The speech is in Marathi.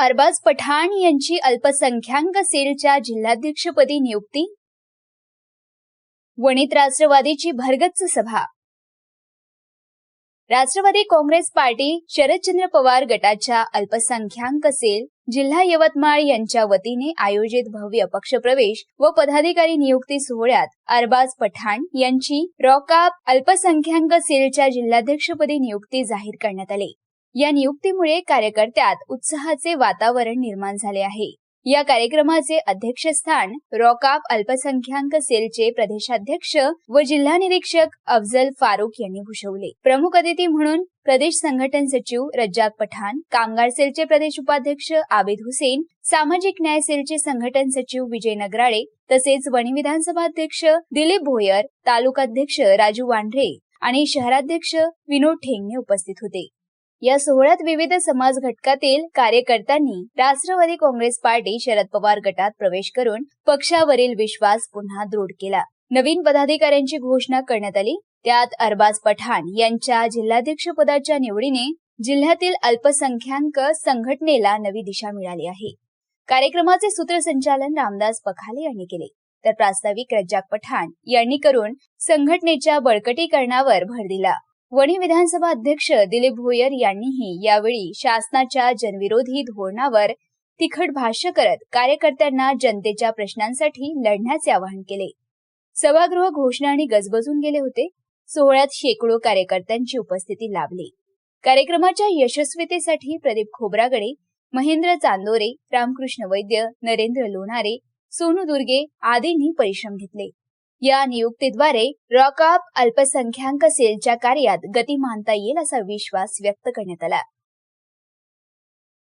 अरबाज पठाण यांची अल्पसंख्याक सेलच्या जिल्हाध्यक्षपदी नियुक्ती. वणीत राष्ट्रवादीची भरगच्च सभा. राष्ट्रवादी काँग्रेस पार्टी शरदचंद्र पवार गटाच्या अल्पसंख्याक सेल जिल्हा यवतमाळ यांच्या वतीने आयोजित भव्य पक्षप्रवेश व पदाधिकारी नियुक्ती सोहळ्यात अरबाज पठाण यांची रॉकाप अल्पसंख्याक सेलच्या जिल्हाध्यक्षपदी नियुक्ती जाहीर करण्यात आली. या नियुक्तीमुळे कार्यकर्त्यात उत्साहाचे वातावरण निर्माण झाले आहे. या कार्यक्रमाचे अध्यक्षस्थान रॉकाप अल्पसंख्याक सेलचे प्रदेशाध्यक्ष व जिल्हा निरीक्षक अफजल फारुख यांनी भूषवले. प्रमुख अतिथी म्हणून प्रदेश संघटन सचिव रज्जाक पठाण कामगार सेलचे प्रदेश उपाध्यक्ष आबिद हुसेन सामाजिक न्याय सेलचे संघटन सचिव विजय नगराळे तसेच वणी विधानसभा अध्यक्ष दिलीप भोयर तालुकाध्यक्ष राजू वांढरे आणि शहराध्यक्ष विनोद ठेंगणे उपस्थित होते. या सोहळ्यात विविध समाज घटकातील कार्यकर्त्यांनी राष्ट्रवादी काँग्रेस पार्टी शरद पवार गटात प्रवेश करून पक्षावरील विश्वास पुन्हा दृढ केला. नवीन पदाधिकाऱ्यांची घोषणा करण्यात आली. त्यात अरबाज पठाण यांच्या जिल्हाध्यक्ष पदाच्या निवडीने जिल्ह्यातील अल्पसंख्याक संघटनेला नवी दिशा मिळाली आहे. कार्यक्रमाचे सूत्रसंचालन रामदास पखाले यांनी केले. तर प्रास्ताविक रज्जाक पठाण यांनी करून संघटनेच्या बळकटीकरणावर भर दिला. वणी विधानसभा अध्यक्ष दिलीप भोयर यांनीही यावेळी शासनाच्या जनविरोधी धोरणावर तिखट भाष्य करत कार्यकर्त्यांना जनतेच्या प्रश्नांसाठी लढण्याचे आवाहन केले. सभागृह घोषणाने गजबजून गेले होते. सोहळ्यात शेकडो कार्यकर्त्यांची उपस्थिती लाभली. कार्यक्रमाच्या यशस्वीतेसाठी प्रदीप खोब्रागडे महेंद्र चांदोरे रामकृष्ण वैद्य नरेंद्र लोणारे सोनू दुर्गे आदींनी परिश्रम घेतले. या नियुक्तीद्वारे रॉकअप अल्पसंख्याक सेलच्या कार्यात गती मानता येईल असा विश्वास व्यक्त करण्यात आला.